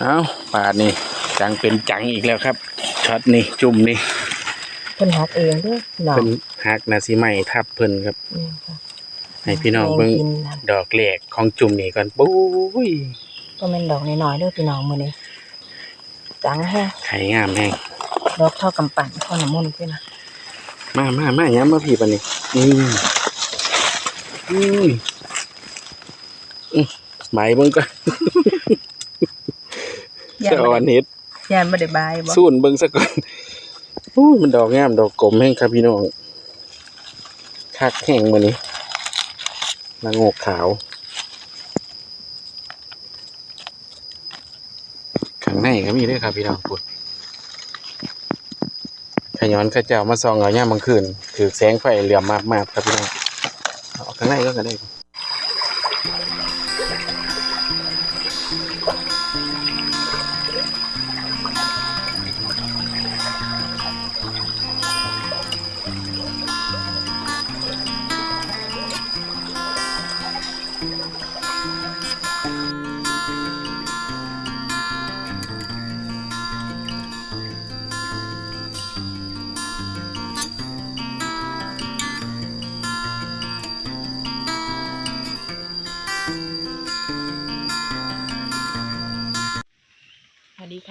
เอาปาดนี่จังเป็นจังอีกแล้วครับช็อตนี่จุ่มนี่เพิ่นหักเองเด้อพี่น้องเพิ่นหักนาซีใหม่ทับเพิ่นครับ นี่ค่ะให้พี่น้องเบิ่งแมกินนะดอกแหลกของจุ่มนี่ก่อนปุ้ยก็แม่นดอกน้อยๆเด้อพี่น้องมื้อนี้จังแฮะไข่งามแห้งดอกเท่ากำปั้นข้าวน้ำมนต์พี่นะมามามาย้ำมาพี่ปะนี่นี่อุ้ยอื้อใบเบิ่งก็จะ อ่อนเฮ็ดยานบ่ได้บายบ่สูนเบิ่งซะก่อนอู้ยมันดอกงามดอกกลมแห้งครับพี่น้องคักแห้งมื้อนี้ละโงกขาว ข้างในก็มีด้วยครับพี่น้องปุดขย้อนข้าเจ้ามาซองเอาย่ามบางคืนถือแสงไฟเหลื่อมมากๆครับพี่น้องเอาข้างในก็ก็ได้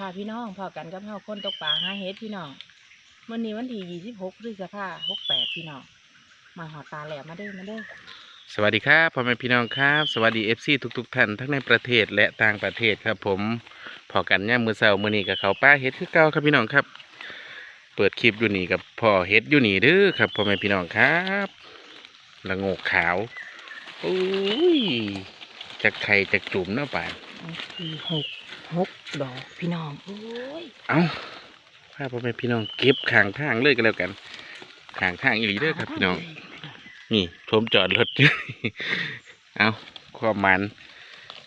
ค่ะพี่น้องพอกันกับเฮาคนตกปลาหาเฮ็ดพี่น้องมื้อนี้วันที่26พฤษภาคม68พี่น้องมาหอดตาแหลมมาเด้อมาเด้อสวัสดีครับพ่อแม่พี่น้องครับ สวัสดีเอฟซีทุกๆท่านทั้งในประเทศและต่างประเทศครับ ผมพอกันย่ามือเสาร์มือนี้กับเขาป้าเฮ็ดคือเก่าครับพี่น้องครับ เปิดคลิปอยู่นี่กับพ่อเฮ็ดอยู่นี่เด้อครับพ่อแม่พี่น้องครับละโงกขาวโอ้ยจักไข่จักจุ่มเนาะป่าน สี่หกหกดอกพี่น้องโอ้ยเอาพาพ่อแม่พี่น้องเก็บข้างทางเลยกันแล้วกันข้างทางอีหลีเด้อครับพี่น้อง นี่ผมจอดรถเอาความมัน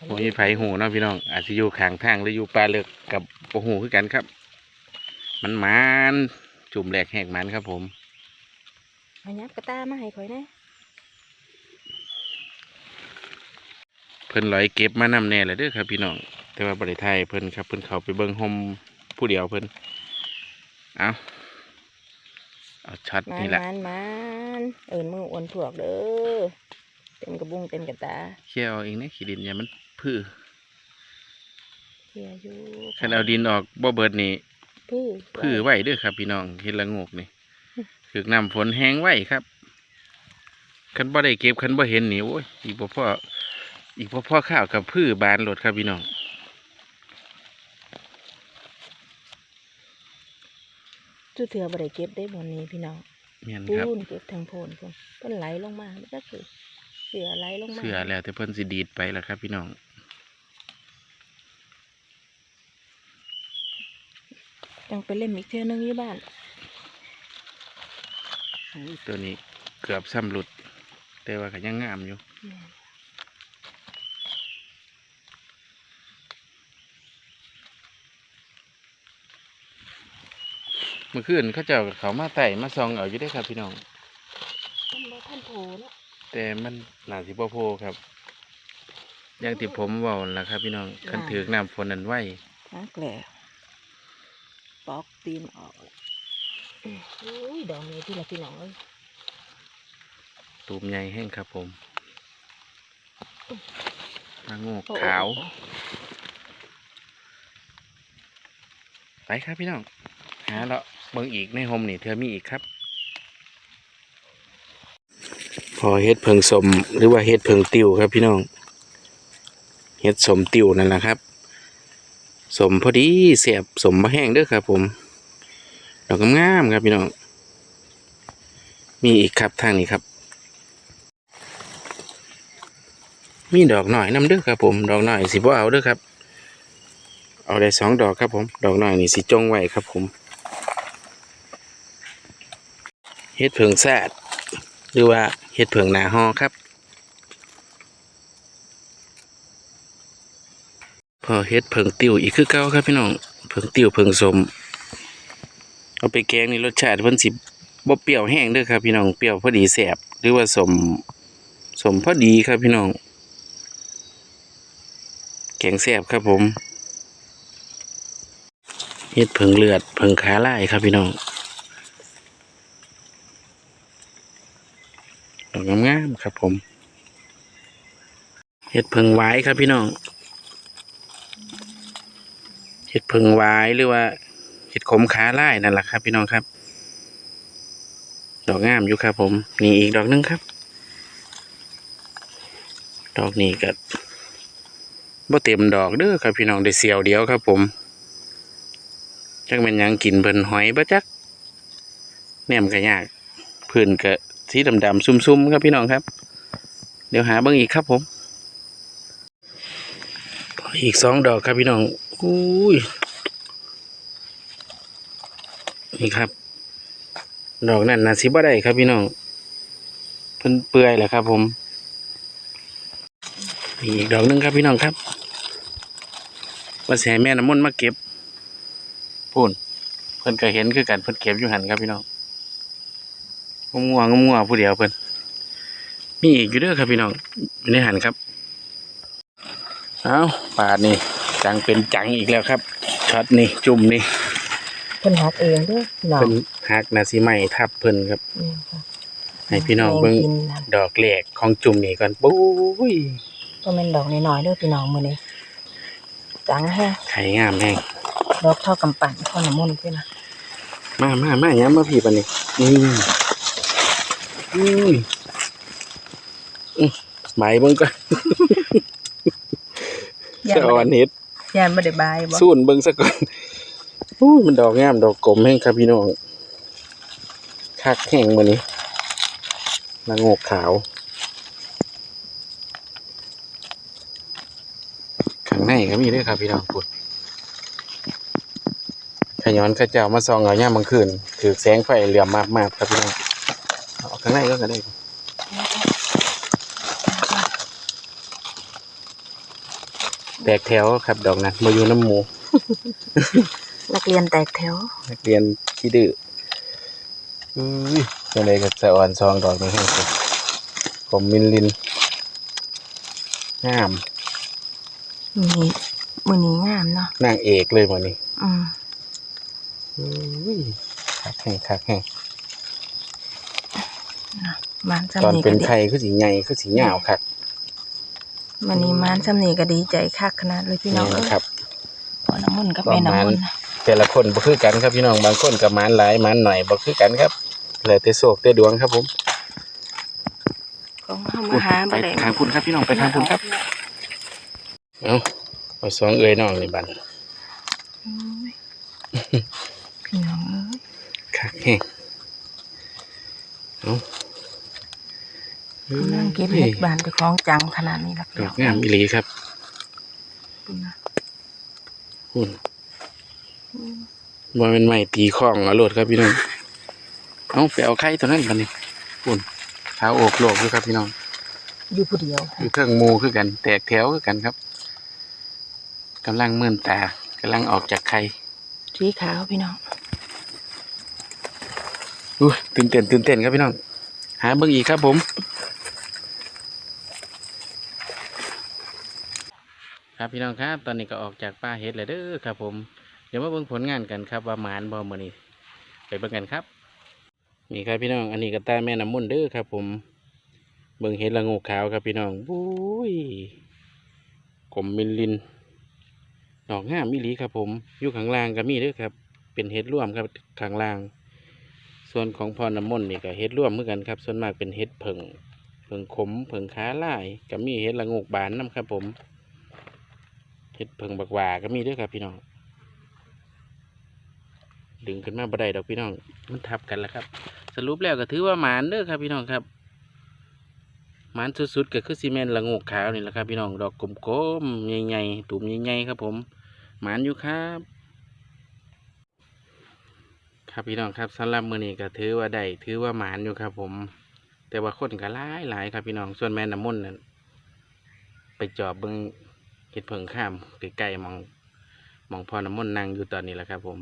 ผมมีไผหูเนาะพี่น้องอาจจะอยู่ข้างทางหรืออยู่ป่าเลิกกับโอหูคือกันครับ มันมันจุ่มแหลกแหกมันครับผมมายับกระตามาให้ข่อยนะ พิ่นลอยเก็บมานำแน่เลยเด้อครับพี่น้อง แต่ว่าบริไทยเพิ่นครับเพิ่นเขาไปเบิ่งโฮมผู้เดียวเพิ่นเอาเอาช็อตมานนี่แหละมานมานเอินมืออ้วนถ่วกเด้อเต็มกระบุงเต็มกระตาเขี่ยเอาเองนะขี้ดินอย่ามันพื้อเฮียอยู่คันเอาดินออกบ่เบิดนี่พื้อพื้อไว้เด้อครับพี่น้องเฮ็ดละโงกนี่ถึกน้ำฝนแห้งไว้ครับคันบ่ได้เก็บคันบ่เห็นนี่โอ้ยอีกบ่พอ อีกบ่พอข้าวกับพื้อบานโลดครับพี่น้องจุดเถื่อบ่ได้เก็บได้บนนี้พี่น้องแม่นปูครับนเก็บทางโพนพุ่นเพิ่นไหลลงมามันก็คือเสือไหลลงมาเสือแล้วแต่เพิ่นสิดีดไปแล้วครับ พี่น้องจังไปเล่นอีกเทื่อนึงอยู่บ้านอุ้ยตัวนี้เกือบซ้ำหลุด แต่ว่าก็ยังงามอยู่ ม่นเมื่อคืนเขาเจ้าก็เขามาไต่มาซองเอาอยู่ได้อครับพี่น้องเพิ่นบ่ทันโผล่เนาะแต่มันน่าสิบ่โพครับอย่างที่ผมเว้านั่นล่ะครับ พี่น้องคันถือกน้ำฝนนั้นไว้ฮักแล้วปอกตีนออกอื้ออุ้ยดอกนี้ที่ละพี่น้องเอ้ยตูมใหญ่แห้งครับผมนางโงกโอ้ขาวโอ้ไปครับพี่น้องหาเลาะ เบิ่งอีกในโฮมนี่เธอมีอีกครับ พอเฮ็ดเพิงสมหรือว่าเฮ็ดเพิงติวครับพี่น้องเฮ็ดสมติวนั่นแหละครับ สมพอดีเสียบสมมะแห้งเด้อครับ ผมดอกงามๆครับพี่น้องมีอีกครับทางนี้ครับ มีดอกหน่อยน้ำเด้อครับ ผม ดอกหน่อยสิบ่เอาเด้อครับ เอาได้สองดอกครับผม ดอกหน่อยนี่สิจงไว้ครับผม เฮ็ดเพิงแซดหรือว่าเฮ็ดเพิงหนาฮอครับ พอเฮ็ดเพิงติวอีกคือเก่าครับพี่น้องเพิงติวเพิงสมเอาไปแกงนี่รสชาติเพิ่นสิบ่เปรี้ยวแห้งเด้อครับพี่น้องเปรี้ยวพอดีแซ่บหรือว่าสมสมพอดีครับพี่น้องแกงแซ่บครับผมเฮ็ดเพิงเลือดเพิงขาลายครับพี่น้อง ดอกงามๆครับ ผมเฮ็ดเพิงไว้ครับพี่น้องเฮ็ดเพิงไว้หรือว่าเฮ็ดขมขาไลายนั่นแหละครับ พี่น้องครับ ดอกงามอยู่ครับ ผมนี่อีกดอกหนึงครับ ดอกนี้ก็บ่เต็มดอกเด้อครับพี่น้องได้เสียวเดียวครับ ผมจักแม่นยังกินเพิ่นหอยบ่จักแนมก็ยากพื้นก็ สีดำๆซุ่มๆครับพี่น้องครับ เดี๋ยวหาเบิ่งอีกครับผมอีกสองดอกครับพี่น้องอุ้ยนี่ครับ ดอกนั่นน่ะสิบ่ได้ครับพี่น้องเพิ่นเปื่อยแหละครับ ผมอีกดอกหนึงครับพี่น้องครับว่าสิให้แม่น้ำมนต์มาเก็บพูนเพิ่นก็เห็นคือกันเพิ่นเก็บอยู่หันครับพี่น้อง งมัวงมัวผู้เดียวเพิ่นมีอีกอยู่เด้อครับพี่น้องอยู่ในหันครับเอาปาดนี่จังเป็นจังอีกแล้วครับช็อตนี่จุ่มนี่เพิ่นหักเองเด้อพี่น้องเพิ่นหักนาสิใหม่ทับเพิ่นครับนี่ค่ะให้พี่น้องเบิ่งแมกินนั่นดอกแหลกของจุ่มนี่ก่อนปุ้ยก็เป็นดอกน้อยๆเด้อพี่น้องมื้อนี้จังแฮะไข่งามแห้งดอกเท่ากำปั้นข้าวหน้ำมันต์พี่นะมามามาย้ำมาพี่ปันนี่นี่ อุ้ยอื้อใบเบิ่งก็จะอ่อนเฮ็ดยานบ่ได้บายบ่สูนเบิ่งซะก่อนอุ้ยมันดอกงามดอกกลมแห้งครับพี่น้องคักแห้งมื้อนี้ละโงกขาวข้างในก็มีด้วยครับพี่น้องปุดขย้อนข้าเจ้ามาซองเอาย่ามบางคืนถือแสงไฟเหลี่ยมมากๆครับพี่น้องเอา ข้างในก็ก็ได้แตกแถวครับดอกนั้นมาอยู่น้ำหมู นักเรียนแตกแถว นักเรียนขี้ดื้ออุ้ยจังไดก็จะอ่อนซองดอกนี้ให้ผมผมมินลินงามมื้อนี้มื้อนี้งามเนาะนางเอกเลยวันนี้ อืมอุ้ยคักแห้งคักแห้ง มานตอนซ้ำนี้เป็ก็นดีไข่คือสีใหญ่คือสีเหงาวครับมื้อนี้มานซ้ำนี้ก็ดีใจคักขนาดเลยพี่น้องนี่เอ้นะยครับพอน้ำมันต์กับแม่น้ำมันต์นะแต่ละคนบ่คือกันครับพี่น้องบางคนกับมานหลายมานหน่อยบ่คือกันครับแล้วแต่โชคแต่ดวงครับผมของเฮามาหาไปบ่ได้ทางคุณครับพี่น้องไปทางคุณครับเอาเอาสองเอ้ยน้องนี่บันโอ้ยพี่น้องเอ้ยคักแห้งเอา นั่งเก็บเห็ดบานเจ้าของจังขนาดนี้ล่ะดอกงามอีหลีครับพี่นะคุณว่าเป็นไม้ตีข้องเอาโลดครับพี่น้องเอาไปเอาไข่ตัวนั้นบันนี้คุณเท้าโอกโลกด้วยครับพี่น้อง อยู่ผู้เดียว อยู่เครื่องหมูคือกัน แตกแถวคือกันครับกำลังมื่นตากำลังออกจากไข่สีขาวพี่น้องอุ้ยตื่นเต้นตื่นเต้นครับพี่น้อง หาเบิ่งอีกครับผม ครับพี่น้องครับตอนนี้ก็ออกจากป่าเฮ็ดแล้วเด้อครับผมเดี๋ยวมาเบิ่งผลงานกันครับว่าหมานบ่มื้อนี้ไปเบิ่งกันครับ นี่ครับพี่น้องอันนี้ก็ตาแม่น้ำมุ่นต์เด้อครับผมเบิ่งเห็ดละงูขาวครับพี่น้องบุ้ยกลมมินลินดอกงามมิลีครับผมอยู่ข้างล่างก็มีเด้อครับ เป็นเห็ดร่วมครับข้างล่าง ส่วนของพรน้ำมนต์นี่ก็เห็ดร่วมเหมือนกันครับ ส่วนมากเป็นเห็ดเผิงเผิงขมเผิงขาลายก็มีเห็ดละงกบานน้ำครับผม เห็ดเผิงบักหวาก็มีด้วยครับพี่น้อง ดึงขึ้นมาบ่ได้ดอกพี่น้อง มันทับกันแล้วครับ สรุปแล้วก็ถือว่าหมานเด้อครับพี่น้องครับหมานสุดๆก็คือซีเมนต์ละงกขาวนี่แหละครับพี่น้อง ดอกกลมๆใหญ่ๆตุ่มใหญ่ๆครับ ผมหมานอยู่ครับครับพี่น้องครับสำหรับมือนี้ก็ถือว่าได้ถือว่าหมานอยู่ครับ ผม แต่ว่าคนก็หลายหลายครับพี่น้องส่วนแม่น้ำมนต์นั่นไปจอบเบิ้ง เห็ดเพิงข้ามใกล้ๆมองมองพอน้ำมนต์นั่งอยู่ตอนนี้แหละครับ ผม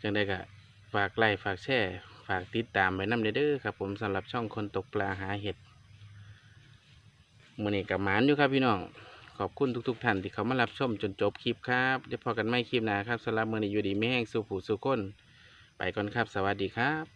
จังได้ก็ฝากไลค์ฝากแชร์ฝากติดตามไปน้ำเด้อครับ ผมสำหรับช่องคนตกปลาหาเห็ดมือนี้กับหมานอยู่ครับพี่น้องขอบคุณทุก ๆ ท่านที่เขามารับชมจนจบคลิปครับเดี๋ยวพอกันไม่คลิปหน้าครับสำหรับมือนี้อยู่ดีไม่แห้งสู่ผู้สู่คน ไปก่อนครับ สวัสดีครับ